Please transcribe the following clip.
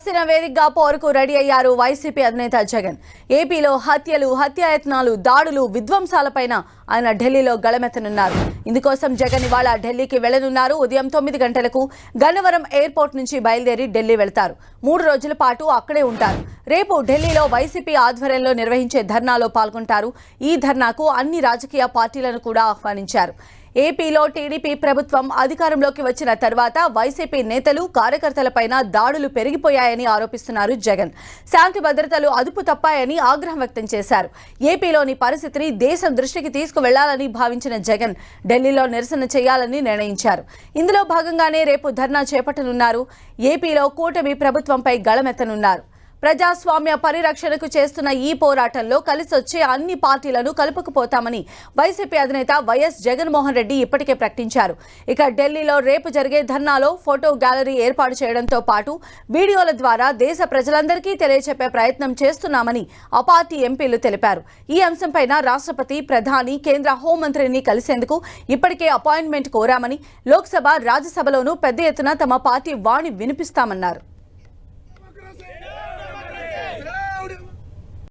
చేసిన వేదికగా పోరుకు రెడీ అయ్యారు వైసీపీ అధినేత జగన్. ఏపీలో హత్యలు హత్యాయత్నాలు దాడులు విధ్వంసాలపైన ఆయన ఢిల్లీలో గళమెత్తనున్నారు. ఇందుకోసం జగన్ ఇవాళ ఢిల్లీకి వెళ్ళనున్నారు ఉదయం తొమ్మిది గంటలకు గన్నవరం ఎయిర్పోర్ట్ నుంచి బయలుదేరి ఢిల్లీ వెళ్తారు. మూడు రోజుల పాటు అక్కడే ఉంటారు. రేపు ఢిల్లీలో వైసీపీ ఆధ్వర్యంలో నిర్వహించే ధర్నాలో పాల్గొంటారు. ఈ ధర్నాకు అన్ని రాజకీయ పార్టీలను కూడా ఆహ్వానించారు. ఏపీలో టీడీపీ ప్రభుత్వం అధికారంలోకి వచ్చిన తర్వాత వైసీపీ నేతలు కార్యకర్తలపైన దాడులు పెరిగిపోయాయని ఆరోపిస్తున్నారు జగన్. శాంతి భద్రతలు అదుపు తప్పాయని ఆగ్రహం వ్యక్తం చేశారు. ఏపీలోని పరిస్థితిని దేశం దృష్టికి తీసుకు తీసుకువెళ్ళాలని భావించిన జగన్ ఢిల్లీలో నిరసన చేయాలని నిర్ణయించారు. ఇందులో భాగంగానే రేపు ధర్నా చేపట్టనున్నారు. ఏపీలో కూటమి ప్రభుత్వంపై గళమెత్తనున్నారు. ప్రజాస్వామ్య పరిరక్షణకు చేస్తున్న ఈ పోరాటంలో కలిసొచ్చే అన్ని పార్టీలను కలుపుకుపోతామని వైసీపీ అధినేత వైఎస్ జగన్మోహన్ రెడ్డి ఇప్పటికే ప్రకటించారు. ఇక ఢిల్లీలో రేపు జరిగే ధర్నాలో ఫోటో గ్యాలరీ ఏర్పాటు చేయడంతో పాటు వీడియోల ద్వారా దేశ ప్రజలందరికీ తెలియచెప్పే ప్రయత్నం చేస్తున్నామని ఆ పార్టీ ఎంపీలు తెలిపారు. ఈ అంశంపైన రాష్ట్రపతి ప్రధాని కేంద్ర హోంమంత్రిని కలిసేందుకు ఇప్పటికే అపాయింట్మెంట్ కోరామని లోక్సభ రాజ్యసభలోనూ పెద్ద ఎత్తున తమ పార్టీ వాణి వినిపిస్తామన్నారు.